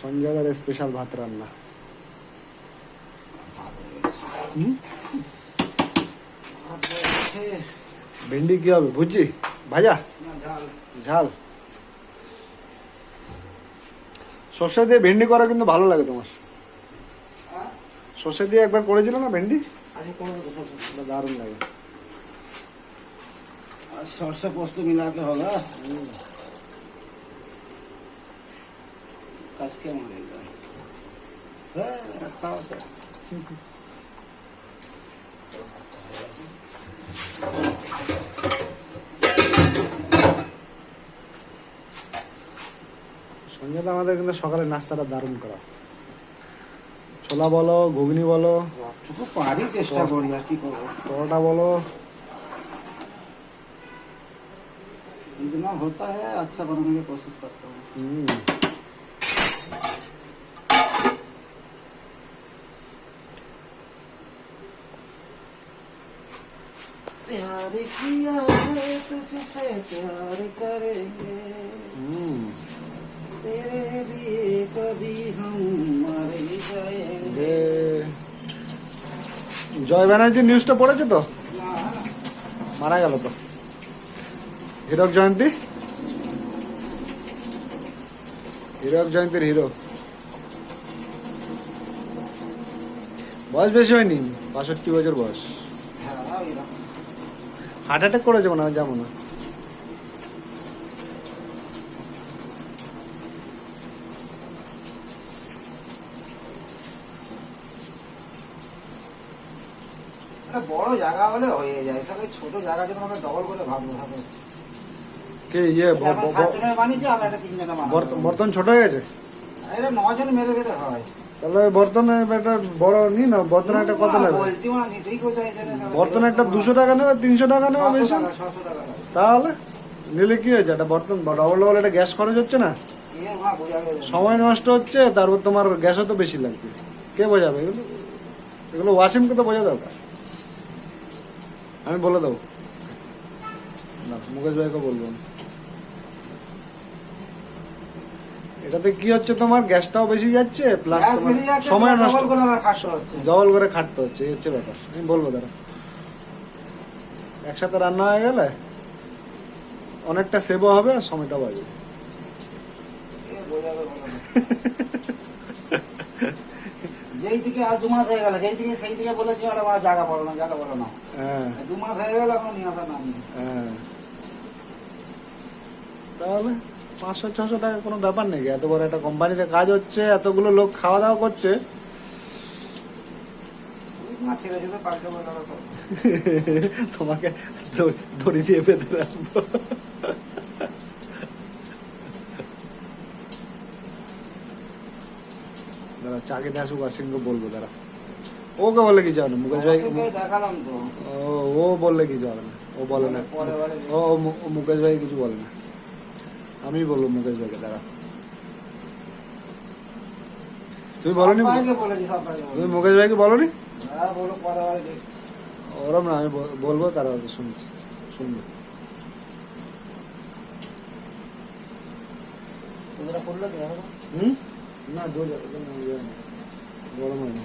সঞ্জয় দার স্পেশাল ভাত রান্না। ভেন্ডি কি হবে? ভুজি? ভাজা? ঝাল। সর্ষে দিয়ে ভেন্ডি করা কিন্তু ভালো লাগে তোমার। সর্ষে দিয়ে একবার করেছিল না ভেন্ডি? দারুণ লাগে। সর্ষে পোস্ত মিলাকে হবে হ্যাঁ? के होगा कस के मारेगा है, खाओ तो। সঞ্জয়দা আমাদের কিন্তু সকালে নাস্তাটা দারুণ করা ছোলা বলো ঘুগনি বলো যতটুকু পারি চেষ্টা করি আর কি করবো পরোটা বলো जितना होता है अच्छा बनाने की कोशिश करता हूँ प्यार किया है तुझसे प्यार करेंगे হুম तेरे लिए कभी हम मर ही जाएंगे যে জয় ব্যানার্জি নিউজটা পড়েছে তো মারা গেল তো হীরক জয়ন্তী হীরক জয়ন্তীর হিরো বয়স বেশি হয়নি বাষট্টি বছর বয়স হ্যাঁ এরকম হার্ট অ্যাটাক করেছে মনে হয় যেমন একটা বড় জায়গা হলে হয়ে যায় তাহলে ছোট জায়গা জন্য আমরা ডবল করে ভাববো কে ইয়ে বর্তন ছোট হয়ে গেছে? এটা নজন মেরে মেরে হয়। তাহলে বর্তনে একটা বড় নি না বর্তনে একটা কত নেবে না বর্তনে একটা দুশো টাকা নেবে তিনশো টাকা নেবে বেশি। তাহলে নিলে কি হয়েছে? একটা বর্তন ডবল ডবল একটা গ্যাস খরচ হচ্ছে না? না। সময় নষ্ট হচ্ছে তারপর তোমার গ্যাসও তো বেশি লাগবে। কে বোঝাবে এগুলো? এগুলো ওয়াসিমকে তো বোঝা দরকার। আমি বলে দেবো। না মুকেশ ভাইকে বলব। আমি। এটাতে কি হচ্ছে তোমার? গ্যাসটাও বেশি যাচ্ছে প্লাস তোমার সময় নষ্ট করে আমার খাটতে হচ্ছে। জবল করে খাটতে হচ্ছে এই হচ্ছে ব্যাপার। আমি বলব দাঁড়া। একসাথে রান্না হয়ে গেলে অনেকটা সেভও হবে আর সময়টাও বাজবে। যেই দিকে দু মাস হয়ে গেল যেই দিকে সেই দিকে বলেছি আরে আমার জায়গা বলো না জায়গা বলো না। দু মাস গেল এখন নিয়ে আসা নাম হ্যাঁ। তাহলে পাঁচশো ছশো টাকা কোনো ব্যাপার নেই এত বড় একটা কোম্পানিতে কাজ হচ্ছে এতগুলো লোক খাওয়া দাওয়া করছে। তোমাকে দড়ি- দিয়ে বেঁধে রাখব। দাঁড়া চাকে আসুক আসিংকে বলব দাঁড়া। ওকে বলে হবে না মুকেশ ভাই ও ও বললে হবে না ও বলে না। ও মুকেশ ভাই কিছু বলে না। আমি বলব মুকেশ ভাইকে দাঁড়া। তুমি বলনি তুমি। মুকেশ ভাইকে বলনি? হ্যাঁ ওরম না আমি বলব তারা হয়তো শুনছি শুনবে? হুম? না জোর গরম হয়নি